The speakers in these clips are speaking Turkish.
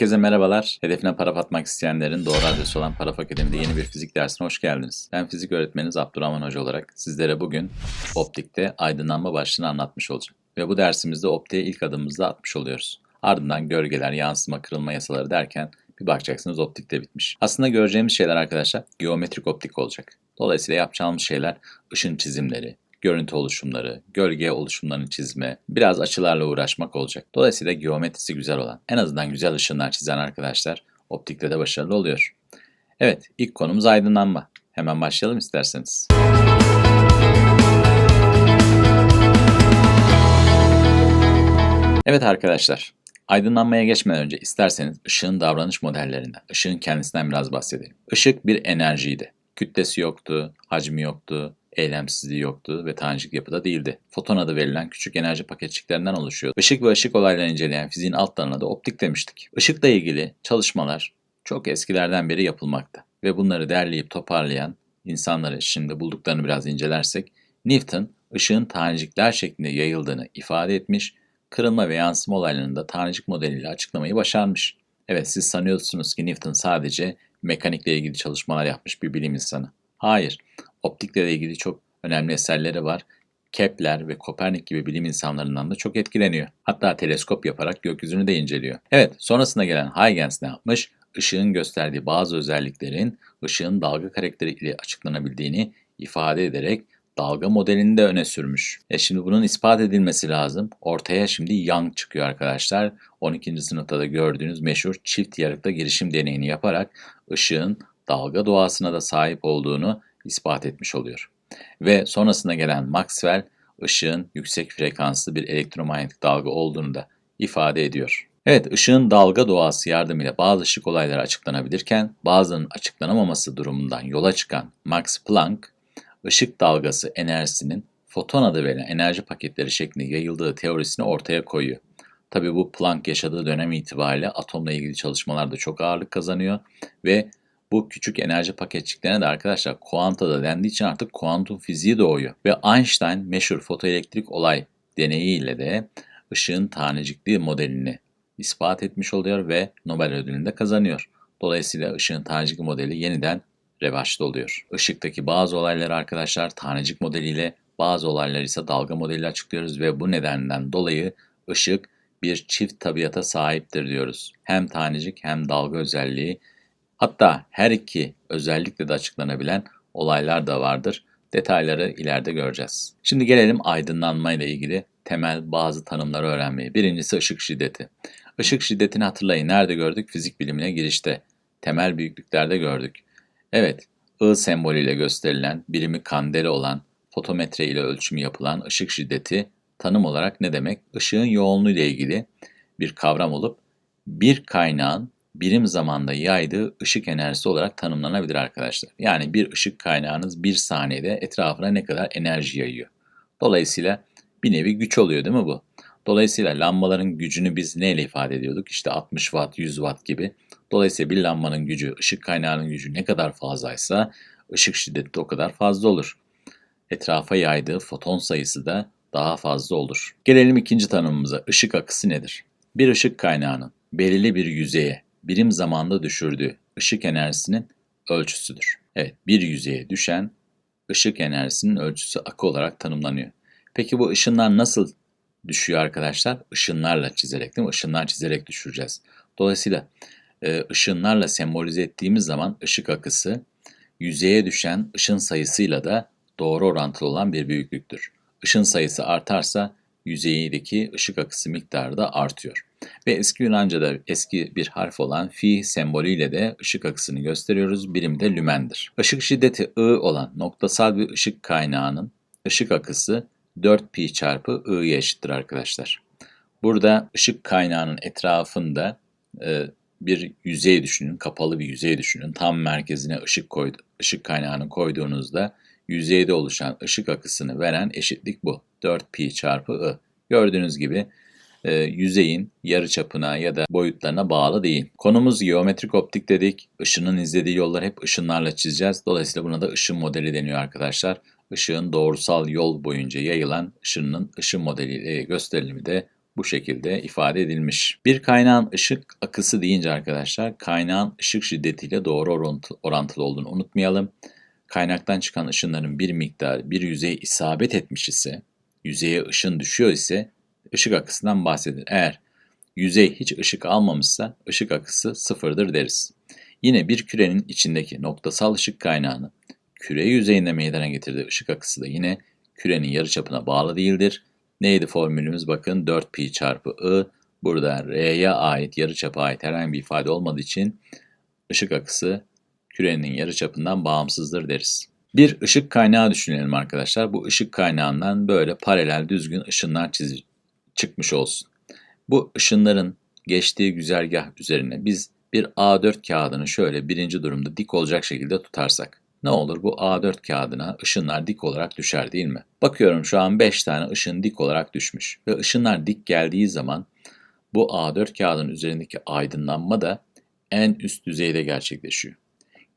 Herkese merhabalar. Hedefine para atmak isteyenlerin doğru adresi olan Paraf Akademi'de yeni bir fizik dersine hoş geldiniz. Ben fizik öğretmeniniz Abdurrahman Hoca olarak sizlere bugün optikte aydınlanma başlığını anlatmış olacağım. Ve bu dersimizde optiğe ilk adımımızda atmış oluyoruz. Ardından gölgeler, yansıma, kırılma yasaları derken bir bakacaksınız optikte bitmiş. Aslında göreceğimiz şeyler arkadaşlar geometrik optik olacak. Dolayısıyla yapacağımız şeyler ışın çizimleri, görüntü oluşumları, gölge oluşumlarını çizme, biraz açılarla uğraşmak olacak. Dolayısıyla geometrisi güzel olan, en azından güzel ışınlar çizen arkadaşlar optikte de başarılı oluyor. Evet, ilk konumuz aydınlanma. Hemen başlayalım isterseniz. Evet arkadaşlar, aydınlanmaya geçmeden önce isterseniz ışığın davranış modellerinden, ışığın kendisinden biraz bahsedelim. Işık bir enerjiydi. Kütlesi yoktu, hacmi yoktu, eylemsizliği yoktu ve tanecik yapıda değildi. Foton adı verilen küçük enerji paketçiklerinden oluşuyordu. Işık ve ışık olaylarını inceleyen fiziğin alt dalına da optik demiştik. Işıkla ilgili çalışmalar çok eskilerden beri yapılmakta ve bunları derleyip toparlayan insanları şimdi bulduklarını biraz incelersek Newton ışığın tanecikler şeklinde yayıldığını ifade etmiş, kırılma ve yansıma olaylarını da tanecik modeliyle açıklamayı başarmış. Evet siz sanıyorsunuz ki Newton sadece mekanikle ilgili çalışmalar yapmış bir bilim insanı. Hayır, optikle ilgili çok önemli eserleri var. Kepler ve Kopernik gibi bilim insanlarından da çok etkileniyor. Hatta teleskop yaparak gökyüzünü de inceliyor. Evet, sonrasında gelen Huygens ne yapmış? Işığın gösterdiği bazı özelliklerin ışığın dalga karakteri ile açıklanabildiğini ifade ederek dalga modelini de öne sürmüş. E şimdi bunun ispat edilmesi lazım. Ortaya şimdi Young çıkıyor arkadaşlar. 12. sınıfta da gördüğünüz meşhur çift yarıkta girişim deneyini yaparak ışığın dalga doğasına da sahip olduğunu ispat etmiş oluyor. Ve sonrasında gelen Maxwell, ışığın yüksek frekanslı bir elektromanyetik dalga olduğunu da ifade ediyor. Evet, ışığın dalga doğası yardımıyla bazı ışık olayları açıklanabilirken bazılarının açıklanamaması durumundan yola çıkan Max Planck, ışık dalgası enerjisinin foton adı verilen enerji paketleri şeklinde yayıldığı teorisini ortaya koyuyor. Tabi bu Planck yaşadığı dönem itibariyle atomla ilgili çalışmalarda çok ağırlık kazanıyor ve bu küçük enerji paketçiklerine de arkadaşlar kuanta da dendiği için artık kuantum fiziği doğuyor. Ve Einstein meşhur fotoelektrik olay deneyiyle de ışığın tanecikli modelini ispat etmiş oluyor ve Nobel ödülünü de kazanıyor. Dolayısıyla ışığın tanecik modeli yeniden revaçta oluyor. Işıktaki bazı olayları arkadaşlar tanecik modeliyle, bazı olayları ise dalga modeliyle açıklıyoruz ve bu nedenden dolayı ışık bir çift tabiata sahiptir diyoruz. Hem tanecik hem dalga özelliği Hatta her iki özellikle de açıklanabilen olaylar da vardır. Detayları ileride göreceğiz. Şimdi gelelim aydınlanma ile ilgili temel bazı tanımları öğrenmeye. Birincisi ışık şiddeti. Işık şiddetini hatırlayın. Nerede gördük? Fizik bilimine girişte. Temel büyüklüklerde gördük. Evet, I sembolüyle gösterilen, birimi kandeli olan, fotometre ile ölçümü yapılan ışık şiddeti tanım olarak ne demek? Işığın yoğunluğu ile ilgili bir kavram olup bir kaynağın birim zamanda yaydığı ışık enerjisi olarak tanımlanabilir arkadaşlar. Yani bir ışık kaynağınız bir saniyede etrafına ne kadar enerji yayıyor. Dolayısıyla bir nevi güç oluyor değil mi bu? Dolayısıyla lambaların gücünü biz neyle ifade ediyorduk? İşte 60 watt, 100 watt gibi. Dolayısıyla bir lambanın gücü, ışık kaynağının gücü ne kadar fazlaysa ışık şiddeti de o kadar fazla olur. Etrafa yaydığı foton sayısı da daha fazla olur. Gelelim ikinci tanımımıza. Işık akısı nedir? Bir ışık kaynağının belirli bir yüzeye birim zamanda düşürdüğü ışık enerjisinin ölçüsüdür. Evet, bir yüzeye düşen ışık enerjisinin ölçüsü akı olarak tanımlanıyor. Peki bu ışınlar nasıl düşüyor arkadaşlar? Işınlarla çizerek değil mi? Işınlar çizerek düşüreceğiz. Dolayısıyla e, ışınlarla sembolize ettiğimiz zaman ışık akısı yüzeye düşen ışın sayısıyla da doğru orantılı olan bir büyüklüktür. Işın sayısı artarsa yüzeydeki ışık akısı miktarı da artıyor. Ve eski Yunanca'da eski bir harf olan fi sembolüyle de ışık akısını gösteriyoruz. Birim de lümendir. Işık şiddeti I olan noktasal bir ışık kaynağının ışık akısı 4 pi çarpı I'ye eşittir arkadaşlar. Burada ışık kaynağının etrafında e, bir yüzey düşünün, kapalı bir yüzey düşünün. Tam merkezine ışık koydu, ışık kaynağını koyduğunuzda yüzeyde oluşan ışık akısını veren eşitlik bu. 4 pi çarpı I. Gördüğünüz gibi e, yüzeyin yarıçapına ya da boyutlarına bağlı değil. Konumuz geometrik optik dedik. Işının izlediği yolları hep ışınlarla çizeceğiz. Dolayısıyla buna da ışın modeli deniyor arkadaşlar. Işığın doğrusal yol boyunca yayılan ışınının ışın modeliyle gösterilimi de bu şekilde ifade edilmiş. Bir kaynağın ışık akısı deyince arkadaşlar kaynağın ışık şiddetiyle doğru orantılı olduğunu unutmayalım. Kaynaktan çıkan ışınların bir miktarı bir yüzeye isabet etmiş ise, yüzeye ışın düşüyor ise ışık akısından bahsedilir. Eğer yüzey hiç ışık almamışsa ışık akısı sıfırdır deriz. Yine bir kürenin içindeki noktasal ışık kaynağını küre yüzeyinde meydana getirdiği ışık akısı da yine kürenin yarıçapına bağlı değildir. Neydi formülümüz? Bakın 4pi çarpı I. Burada R'ye ait, yarıçapa ait herhangi bir ifade olmadığı için ışık akısı kürenin yarıçapından bağımsızdır deriz. Bir ışık kaynağı düşünelim arkadaşlar. Bu ışık kaynağından böyle paralel düzgün ışınlar çiz çıkmış olsun. Bu ışınların geçtiği güzergah üzerine biz bir A4 kağıdını şöyle birinci durumda dik olacak şekilde tutarsak ne olur? Bu A4 kağıdına ışınlar dik olarak düşer değil mi? Bakıyorum şu an 5 tane ışın dik olarak düşmüş ve ışınlar dik geldiği zaman bu A4 kağıdının üzerindeki aydınlanma da en üst düzeyde gerçekleşiyor.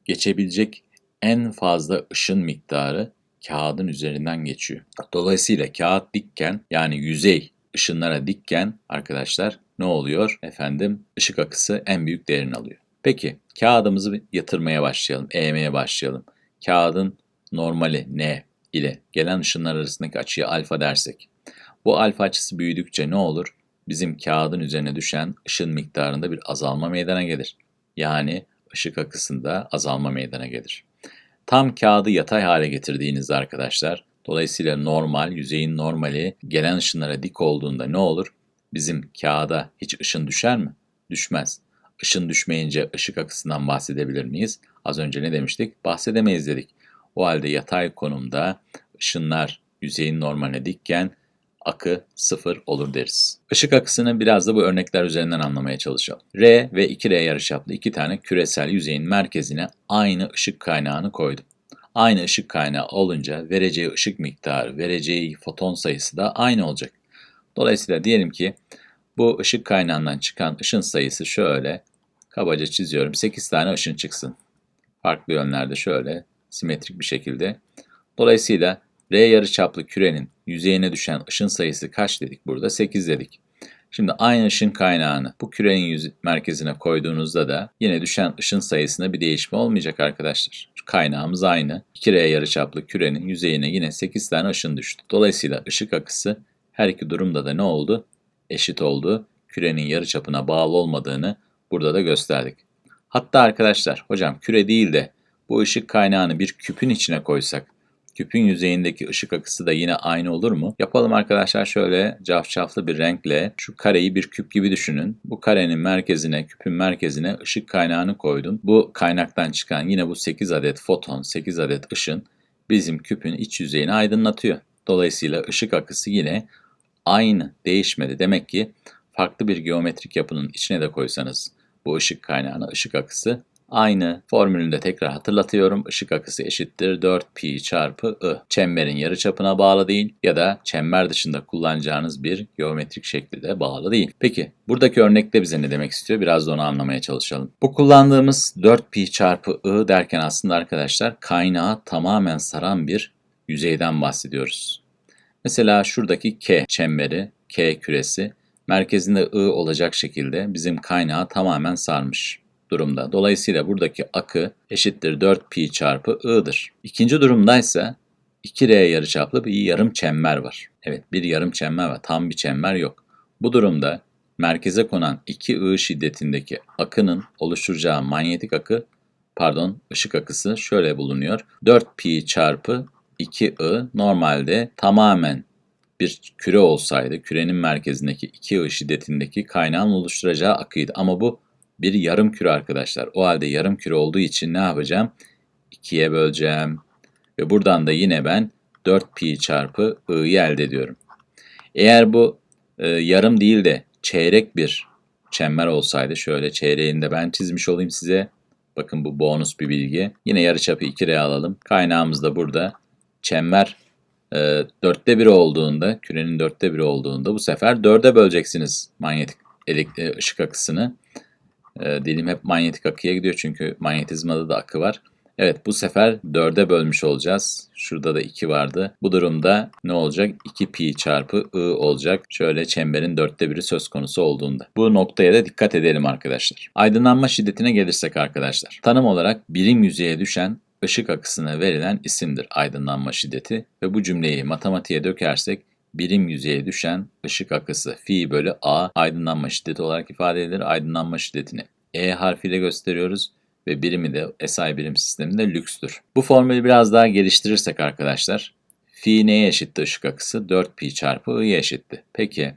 Geçebilecek en fazla ışın miktarı kağıdın üzerinden geçiyor. Dolayısıyla kağıt dikken yani yüzey ışınlara dikken arkadaşlar ne oluyor? Efendim ışık akısı en büyük değerini alıyor. Peki kağıdımızı yatırmaya başlayalım, eğmeye başlayalım. Kağıdın normali n ile gelen ışınlar arasındaki açıya alfa dersek. Bu alfa açısı büyüdükçe ne olur? Bizim kağıdın üzerine düşen ışın miktarında bir azalma meydana gelir. Yani ışık akısında azalma meydana gelir. Tam kağıdı yatay hale getirdiğinizde arkadaşlar, dolayısıyla normal, yüzeyin normali gelen ışınlara dik olduğunda ne olur? Bizim kağıda hiç ışın düşer mi? Düşmez. Işın düşmeyince ışık akısından bahsedebilir miyiz? Az önce ne demiştik? Bahsedemeyiz dedik. O halde yatay konumda ışınlar yüzeyin normaline dikken akı sıfır olur deriz. Işık akısını biraz da bu örnekler üzerinden anlamaya çalışalım. R ve 2R yarıçaplı iki tane küresel yüzeyin merkezine aynı ışık kaynağını koydum. Aynı ışık kaynağı olunca vereceği ışık miktarı, vereceği foton sayısı da aynı olacak. Dolayısıyla diyelim ki bu ışık kaynağından çıkan ışın sayısı şöyle, kabaca çiziyorum, 8 tane ışın çıksın. Farklı yönlerde şöyle, simetrik bir şekilde. Dolayısıyla R yarıçaplı kürenin yüzeyine düşen ışın sayısı kaç dedik burada? 8 dedik. Şimdi aynı ışın kaynağını bu kürenin yüz merkezine koyduğunuzda da yine düşen ışın sayısında bir değişme olmayacak arkadaşlar. Kaynağımız aynı. 2R yarıçaplı kürenin yüzeyine yine 8 tane ışın düştü. Dolayısıyla ışık akısı her iki durumda da ne oldu? Eşit oldu. Kürenin yarıçapına bağlı olmadığını burada da gösterdik. Hatta arkadaşlar hocam küre değil de bu ışık kaynağını bir küpün içine koysak küpün yüzeyindeki ışık akısı da yine aynı olur mu? Yapalım arkadaşlar şöyle cafcaflı bir renkle şu kareyi bir küp gibi düşünün. Bu karenin merkezine, küpün merkezine ışık kaynağını koydum. Bu kaynaktan çıkan yine bu 8 adet foton, 8 adet ışın bizim küpün iç yüzeyini aydınlatıyor. Dolayısıyla ışık akısı yine aynı, değişmedi. Demek ki farklı bir geometrik yapının içine de koysanız bu ışık kaynağına ışık akısı aynı formülünü de tekrar hatırlatıyorum. Işık akısı eşittir 4pi çarpı I. Çemberin yarıçapına bağlı değil ya da çember dışında kullanacağınız bir geometrik şekli de bağlı değil. Peki buradaki örnekte bize ne demek istiyor? Biraz da onu anlamaya çalışalım. Bu kullandığımız 4pi çarpı I derken aslında arkadaşlar kaynağı tamamen saran bir yüzeyden bahsediyoruz. Mesela şuradaki K çemberi, K küresi merkezinde I olacak şekilde bizim kaynağı tamamen sarmış durumda. Dolayısıyla buradaki akı eşittir 4pi çarpı I'dır. İkinci durumdaysa 2R yarıçaplı bir yarım çember var. Evet bir yarım çember var. Tam bir çember yok. Bu durumda merkeze konan 2 I şiddetindeki akının oluşturacağı manyetik akı pardon ışık akısı şöyle bulunuyor. 4pi çarpı 2I normalde tamamen bir küre olsaydı kürenin merkezindeki 2I şiddetindeki kaynağın oluşturacağı akıydı. Ama bu bir yarım küre arkadaşlar. O halde yarım küre olduğu için ne yapacağım? 2'ye böleceğim. Ve buradan da yine ben 4pi çarpı i'yi elde ediyorum. Eğer bu e, yarım değil de çeyrek bir çember olsaydı şöyle çeyreğini de ben çizmiş olayım size. Bakın bu bonus bir bilgi. Yine yarıçapı 2'ye alalım. Kaynağımız da burada. Çember e, dörtte biri olduğunda, kürenin dörtte biri olduğunda bu sefer dörde böleceksiniz manyetik elektrik e, ışık akısını. E, dilim hep manyetik akıya gidiyor çünkü manyetizmada da akı var. Evet bu sefer 4'e bölmüş olacağız. Şurada da 2 vardı. Bu durumda ne olacak? 2 pi çarpı i olacak. Şöyle çemberin dörtte biri söz konusu olduğunda. Bu noktaya da dikkat edelim arkadaşlar. Aydınlanma şiddetine gelirsek arkadaşlar. Tanım olarak birim yüzeye düşen ışık akısına verilen isimdir aydınlanma şiddeti ve bu cümleyi matematiğe dökersek birim yüzeye düşen ışık akısı fi bölü a aydınlanma şiddeti olarak ifade edilir. Aydınlanma şiddetini E harfiyle gösteriyoruz ve birimi de SI birim sisteminde lükstür. Bu formülü biraz daha geliştirirsek arkadaşlar, fi neye eşitti ışık akısı? 4pi çarpı i'ye eşitti. Peki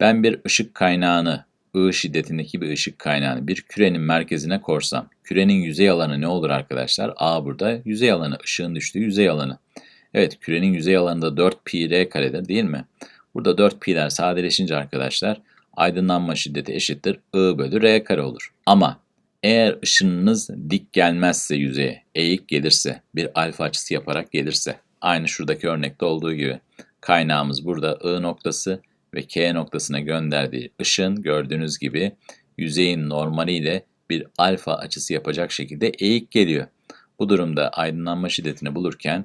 ben bir ışık kaynağını, I şiddetindeki bir ışık kaynağını bir kürenin merkezine korsam, kürenin yüzey alanı ne olur arkadaşlar? A burada yüzey alanı, ışığın düştüğü yüzey alanı. Evet, kürenin yüzey alanı da 4pi r karedir değil mi? Burada 4pi'ler sadeleşince arkadaşlar aydınlanma şiddeti eşittir I bölü r kare olur. Ama eğer ışınınız dik gelmezse yüzeye, eğik gelirse, bir alfa açısı yaparak gelirse, aynı şuradaki örnekte olduğu gibi kaynağımız burada I noktası ve K noktasına gönderdiği ışın gördüğünüz gibi yüzeyin normaliyle bir alfa açısı yapacak şekilde eğik geliyor. Bu durumda aydınlanma şiddetini bulurken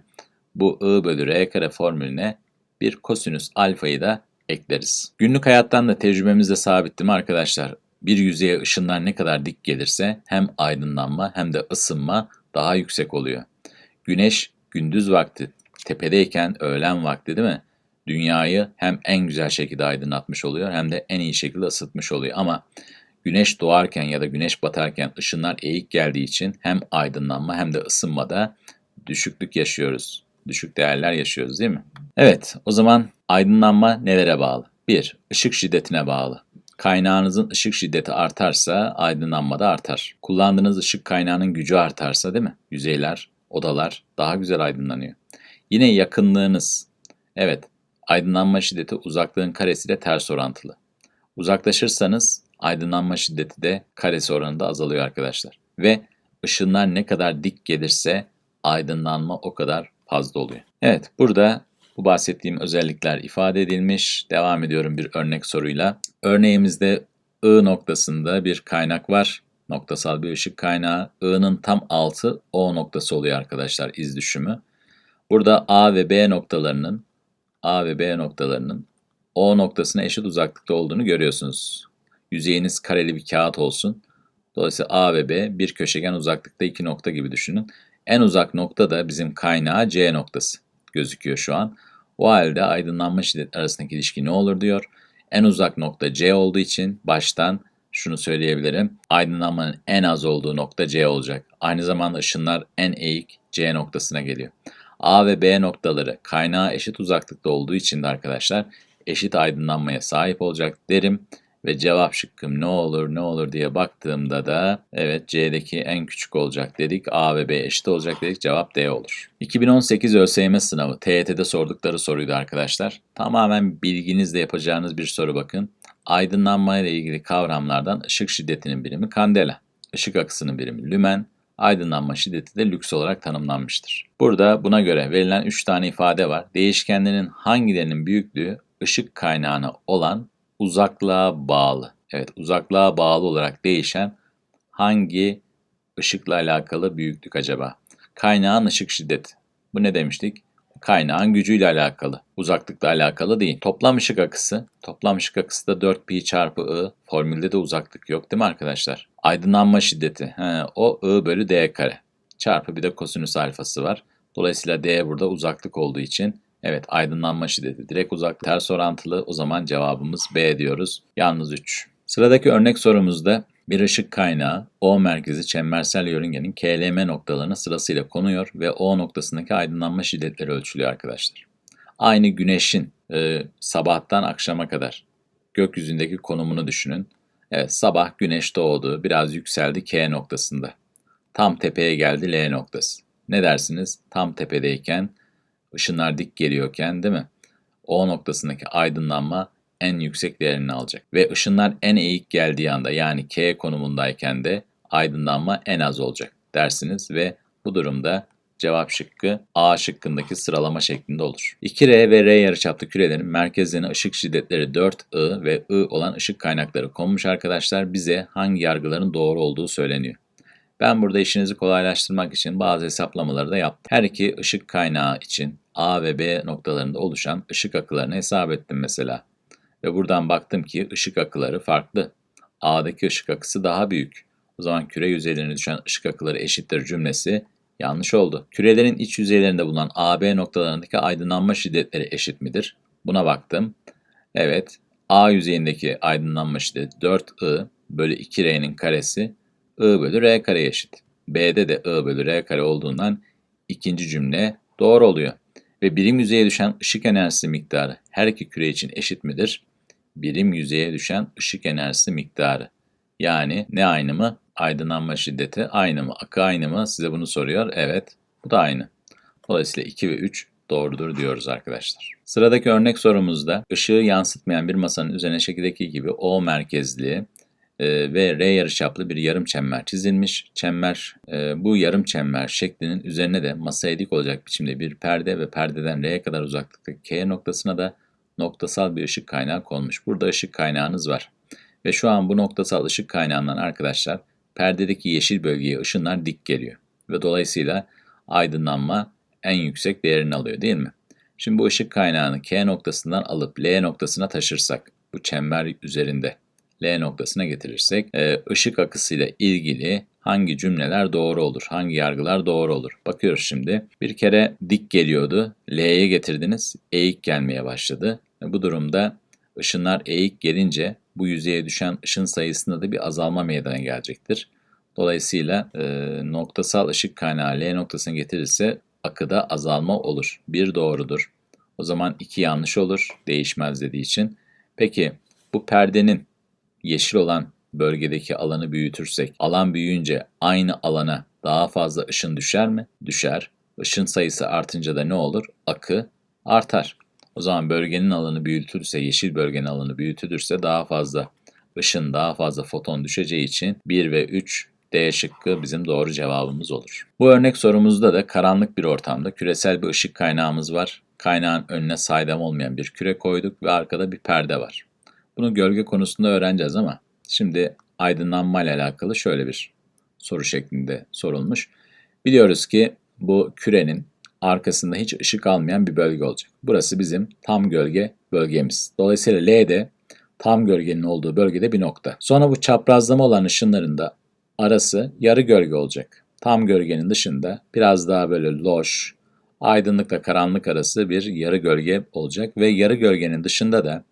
bu I bölü R kare formülüne bir kosinüs alfayı da ekleriz. Günlük hayattan da tecrübemizde sabitti arkadaşlar? bir yüzeye ışınlar ne kadar dik gelirse hem aydınlanma hem de ısınma daha yüksek oluyor. Güneş gündüz vakti tepedeyken öğlen vakti değil mi? Dünyayı hem en güzel şekilde aydınlatmış oluyor hem de en iyi şekilde ısıtmış oluyor. Ama güneş doğarken ya da güneş batarken ışınlar eğik geldiği için hem aydınlanma hem de ısınmada düşüklük yaşıyoruz. Düşük değerler yaşıyoruz değil mi? Evet, o zaman aydınlanma nelere bağlı? 1. Işık şiddetine bağlı. Kaynağınızın ışık şiddeti artarsa aydınlanma da artar. Kullandığınız ışık kaynağının gücü artarsa değil mi? Yüzeyler, odalar daha güzel aydınlanıyor. Yine yakınlığınız. Evet, aydınlanma şiddeti uzaklığın karesiyle ters orantılı. Uzaklaşırsanız aydınlanma şiddeti de karesi oranında azalıyor arkadaşlar. Ve ışınlar ne kadar dik gelirse aydınlanma o kadar fazla oluyor. Evet, burada bu bahsettiğim özellikler ifade edilmiş. Devam ediyorum bir örnek soruyla. Örneğimizde I noktasında bir kaynak var. Noktasal bir ışık kaynağı. I'nın tam altı O noktası oluyor arkadaşlar iz düşümü. Burada A ve B noktalarının A ve B noktalarının O noktasına eşit uzaklıkta olduğunu görüyorsunuz. Yüzeyiniz kareli bir kağıt olsun. Dolayısıyla A ve B bir köşegen uzaklıkta iki nokta gibi düşünün. En uzak nokta da bizim kaynağı C noktası gözüküyor şu an. O halde aydınlanma şiddet arasındaki ilişki ne olur diyor. En uzak nokta C olduğu için baştan şunu söyleyebilirim. Aydınlanmanın en az olduğu nokta C olacak. Aynı zamanda ışınlar en eğik C noktasına geliyor. A ve B noktaları kaynağa eşit uzaklıkta olduğu için de arkadaşlar eşit aydınlanmaya sahip olacak derim. Ve cevap şıkkım ne olur ne olur diye baktığımda da evet C'deki en küçük olacak dedik. A ve B eşit olacak dedik. Cevap D olur. 2018 ÖSYM sınavı TYT'de sordukları soruydu arkadaşlar. Tamamen bilginizle yapacağınız bir soru bakın. Aydınlanma ile ilgili kavramlardan ışık şiddetinin birimi kandela, ışık akısının birimi lümen, aydınlanma şiddeti de lüks olarak tanımlanmıştır. Burada buna göre verilen 3 tane ifade var. Değişkenlerin hangilerinin büyüklüğü ışık kaynağına olan uzaklığa bağlı. Evet uzaklığa bağlı olarak değişen hangi ışıkla alakalı büyüklük acaba? Kaynağın ışık şiddeti. Bu ne demiştik? Kaynağın gücüyle alakalı. Uzaklıkla alakalı değil. Toplam ışık akısı. Toplam ışık akısı da 4pi çarpı I. Formülde de uzaklık yok değil mi arkadaşlar? Aydınlanma şiddeti. He, o I bölü D kare. Çarpı bir de kosinüs alfası var. Dolayısıyla D burada uzaklık olduğu için Evet aydınlanma şiddeti direkt uzak ters orantılı o zaman cevabımız B diyoruz. Yalnız 3. Sıradaki örnek sorumuzda bir ışık kaynağı O merkezi çembersel yörüngenin KLM noktalarına sırasıyla konuyor ve O noktasındaki aydınlanma şiddetleri ölçülüyor arkadaşlar. Aynı güneşin e, sabahtan akşama kadar gökyüzündeki konumunu düşünün. Evet sabah güneş doğdu biraz yükseldi K noktasında. Tam tepeye geldi L noktası. Ne dersiniz? Tam tepedeyken ışınlar dik geliyorken değil mi? O noktasındaki aydınlanma en yüksek değerini alacak. Ve ışınlar en eğik geldiği anda yani K konumundayken de aydınlanma en az olacak dersiniz ve bu durumda cevap şıkkı A şıkkındaki sıralama şeklinde olur. 2R ve R yarıçaplı kürelerin merkezlerine ışık şiddetleri 4I ve I olan ışık kaynakları konmuş arkadaşlar. Bize hangi yargıların doğru olduğu söyleniyor. Ben burada işinizi kolaylaştırmak için bazı hesaplamaları da yaptım. Her iki ışık kaynağı için A ve B noktalarında oluşan ışık akılarını hesap ettim mesela. Ve buradan baktım ki ışık akıları farklı. A'daki ışık akısı daha büyük. O zaman küre yüzeylerine düşen ışık akıları eşittir cümlesi yanlış oldu. Kürelerin iç yüzeylerinde bulunan AB noktalarındaki aydınlanma şiddetleri eşit midir? Buna baktım. Evet, A yüzeyindeki aydınlanma şiddeti 4I bölü 2R'nin karesi I bölü R kare eşit. B'de de I bölü R kare olduğundan ikinci cümle doğru oluyor. Ve birim yüzeye düşen ışık enerjisi miktarı her iki küre için eşit midir? Birim yüzeye düşen ışık enerjisi miktarı. Yani ne aynı mı? Aydınlanma şiddeti aynı mı? Akı aynı mı? Size bunu soruyor. Evet, bu da aynı. Dolayısıyla 2 ve 3 doğrudur diyoruz arkadaşlar. Sıradaki örnek sorumuzda ışığı yansıtmayan bir masanın üzerine şekildeki gibi O merkezli e, ve R yarıçaplı bir yarım çember çizilmiş. Çember e, bu yarım çember şeklinin üzerine de masaya dik olacak biçimde bir perde ve perdeden R'ye kadar uzaklıktaki K noktasına da noktasal bir ışık kaynağı konmuş. Burada ışık kaynağınız var. Ve şu an bu noktasal ışık kaynağından arkadaşlar perdedeki yeşil bölgeye ışınlar dik geliyor. Ve dolayısıyla aydınlanma en yüksek değerini alıyor değil mi? Şimdi bu ışık kaynağını K noktasından alıp L noktasına taşırsak bu çember üzerinde L noktasına getirirsek e, ışık akısıyla ilgili hangi cümleler doğru olur, hangi yargılar doğru olur? Bakıyoruz şimdi. Bir kere dik geliyordu, L'ye getirdiniz, eğik gelmeye başladı. Bu durumda ışınlar eğik gelince bu yüzeye düşen ışın sayısında da bir azalma meydana gelecektir. Dolayısıyla e, noktasal ışık kaynağı L noktasına getirirse akıda azalma olur. Bir doğrudur. O zaman iki yanlış olur değişmez dediği için. Peki bu perdenin yeşil olan bölgedeki alanı büyütürsek, alan büyüyünce aynı alana daha fazla ışın düşer mi? Düşer. Işın sayısı artınca da ne olur? Akı artar. O zaman bölgenin alanı büyütülürse, yeşil bölgenin alanı büyütülürse daha fazla ışın, daha fazla foton düşeceği için 1 ve 3 D şıkkı bizim doğru cevabımız olur. Bu örnek sorumuzda da karanlık bir ortamda küresel bir ışık kaynağımız var. Kaynağın önüne saydam olmayan bir küre koyduk ve arkada bir perde var. Bunu gölge konusunda öğreneceğiz ama şimdi aydınlanma ile alakalı şöyle bir soru şeklinde sorulmuş. Biliyoruz ki bu kürenin arkasında hiç ışık almayan bir bölge olacak. Burası bizim tam gölge bölgemiz. Dolayısıyla L de tam gölgenin olduğu bölgede bir nokta. Sonra bu çaprazlama olan ışınların da arası yarı gölge olacak. Tam gölgenin dışında biraz daha böyle loş, aydınlıkla karanlık arası bir yarı gölge olacak ve yarı gölgenin dışında da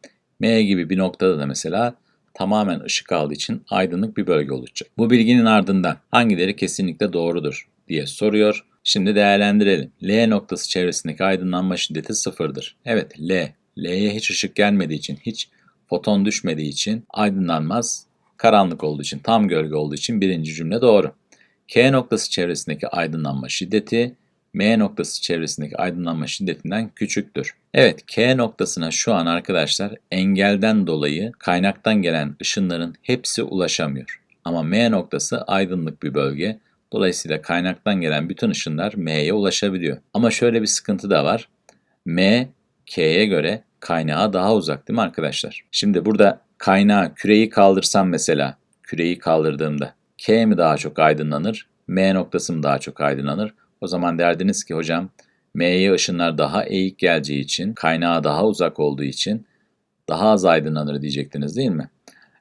M gibi bir noktada da mesela tamamen ışık aldığı için aydınlık bir bölge olacak. Bu bilginin ardından hangileri kesinlikle doğrudur diye soruyor. Şimdi değerlendirelim. L noktası çevresindeki aydınlanma şiddeti sıfırdır. Evet L. L'ye hiç ışık gelmediği için, hiç foton düşmediği için aydınlanmaz. Karanlık olduğu için, tam gölge olduğu için birinci cümle doğru. K noktası çevresindeki aydınlanma şiddeti M noktası çevresindeki aydınlanma şiddetinden küçüktür. Evet, K noktasına şu an arkadaşlar engelden dolayı kaynaktan gelen ışınların hepsi ulaşamıyor. Ama M noktası aydınlık bir bölge. Dolayısıyla kaynaktan gelen bütün ışınlar M'ye ulaşabiliyor. Ama şöyle bir sıkıntı da var. M, K'ye göre kaynağa daha uzak değil mi arkadaşlar? Şimdi burada kaynağı küreyi kaldırsam mesela, küreyi kaldırdığımda K mi daha çok aydınlanır, M noktası mı daha çok aydınlanır? O zaman derdiniz ki hocam M'ye ışınlar daha eğik geleceği için, kaynağı daha uzak olduğu için daha az aydınlanır diyecektiniz değil mi?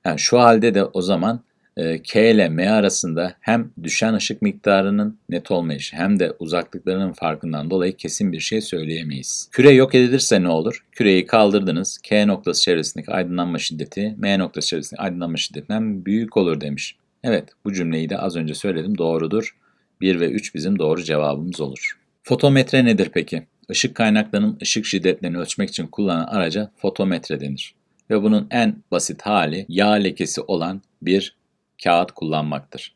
Yani şu halde de o zaman e, K ile M arasında hem düşen ışık miktarının net olmayışı hem de uzaklıklarının farkından dolayı kesin bir şey söyleyemeyiz. Küre yok edilirse ne olur? Küreyi kaldırdınız. K noktası çevresindeki aydınlanma şiddeti M noktası çevresindeki aydınlanma şiddetinden büyük olur demiş. Evet bu cümleyi de az önce söyledim doğrudur. 1 ve 3 bizim doğru cevabımız olur. Fotometre nedir peki? Işık kaynaklarının ışık şiddetlerini ölçmek için kullanılan araca fotometre denir. Ve bunun en basit hali yağ lekesi olan bir kağıt kullanmaktır.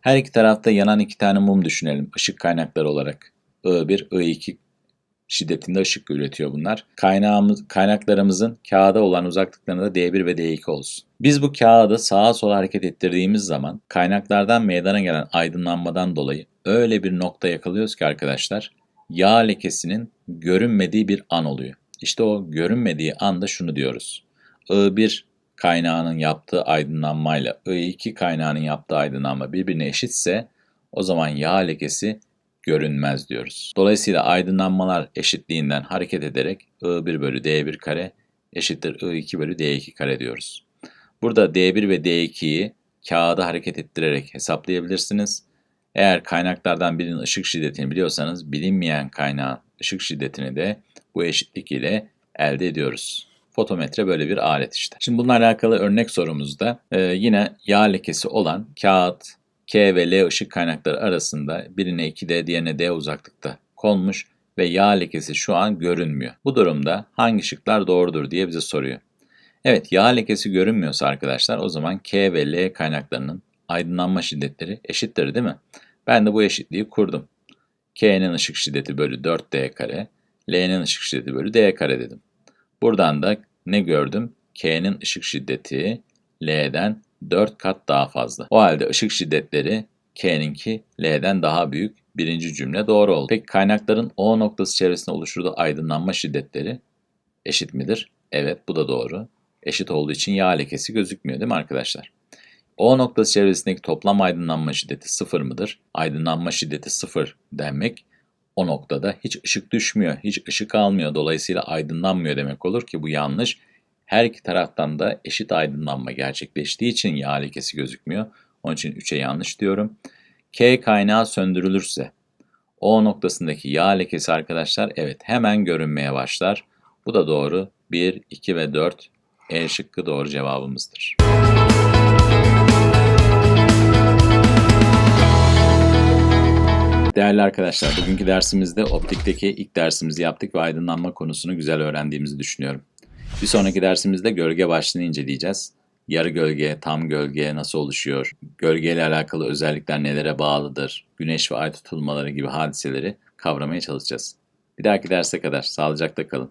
Her iki tarafta yanan iki tane mum düşünelim ışık kaynakları olarak. I1, I2 şiddetinde ışık üretiyor bunlar. Kaynağımız, kaynaklarımızın kağıda olan uzaklıklarında da D1 ve D2 olsun. Biz bu kağıdı sağa sola hareket ettirdiğimiz zaman kaynaklardan meydana gelen aydınlanmadan dolayı öyle bir nokta yakalıyoruz ki arkadaşlar yağ lekesinin görünmediği bir an oluyor. İşte o görünmediği anda şunu diyoruz. I1 kaynağının yaptığı aydınlanmayla I2 kaynağının yaptığı aydınlanma birbirine eşitse o zaman yağ lekesi görünmez diyoruz. Dolayısıyla aydınlanmalar eşitliğinden hareket ederek I1 bölü D1 kare eşittir I2 bölü D2 kare diyoruz. Burada D1 ve D2'yi kağıda hareket ettirerek hesaplayabilirsiniz. Eğer kaynaklardan birinin ışık şiddetini biliyorsanız bilinmeyen kaynağın ışık şiddetini de bu eşitlik ile elde ediyoruz. Fotometre böyle bir alet işte. Şimdi bununla alakalı örnek sorumuzda e, yine yağ lekesi olan kağıt, K ve L ışık kaynakları arasında birine 2D diğerine D uzaklıkta konmuş ve yağ lekesi şu an görünmüyor. Bu durumda hangi ışıklar doğrudur diye bize soruyor. Evet yağ lekesi görünmüyorsa arkadaşlar o zaman K ve L kaynaklarının aydınlanma şiddetleri eşittir değil mi? Ben de bu eşitliği kurdum. K'nin ışık şiddeti bölü 4D kare, L'nin ışık şiddeti bölü D kare dedim. Buradan da ne gördüm? K'nin ışık şiddeti L'den 4 kat daha fazla. O halde ışık şiddetleri K'ninki L'den daha büyük. Birinci cümle doğru oldu. Peki kaynakların O noktası çevresinde oluşturduğu aydınlanma şiddetleri eşit midir? Evet bu da doğru. Eşit olduğu için yağ lekesi gözükmüyor değil mi arkadaşlar? O noktası çevresindeki toplam aydınlanma şiddeti sıfır mıdır? Aydınlanma şiddeti sıfır denmek o noktada hiç ışık düşmüyor, hiç ışık almıyor. Dolayısıyla aydınlanmıyor demek olur ki bu yanlış. Her iki taraftan da eşit aydınlanma gerçekleştiği için yağ lekesi gözükmüyor. Onun için 3'e yanlış diyorum. K kaynağı söndürülürse O noktasındaki yağ lekesi arkadaşlar evet hemen görünmeye başlar. Bu da doğru. 1, 2 ve 4 E şıkkı doğru cevabımızdır. Değerli arkadaşlar, bugünkü dersimizde optikteki ilk dersimizi yaptık ve aydınlanma konusunu güzel öğrendiğimizi düşünüyorum. Bir sonraki dersimizde gölge başlığını inceleyeceğiz. Yarı gölge, tam gölge nasıl oluşuyor, gölgeyle alakalı özellikler nelere bağlıdır, güneş ve ay tutulmaları gibi hadiseleri kavramaya çalışacağız. Bir dahaki derse kadar sağlıcakla kalın.